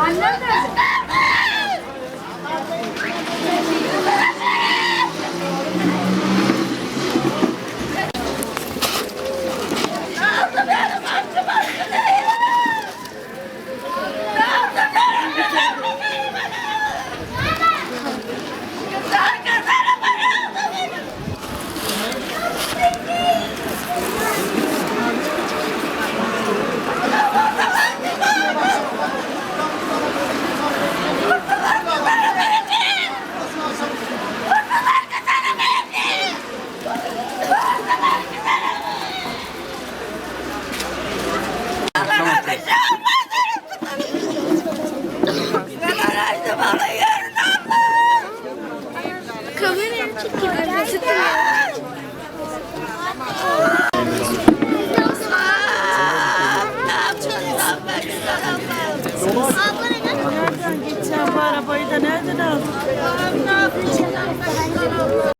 真ん中じゃん çekiyor. Nereden gideceğim bu arabayı da nereden aldın? Ne yapacağım?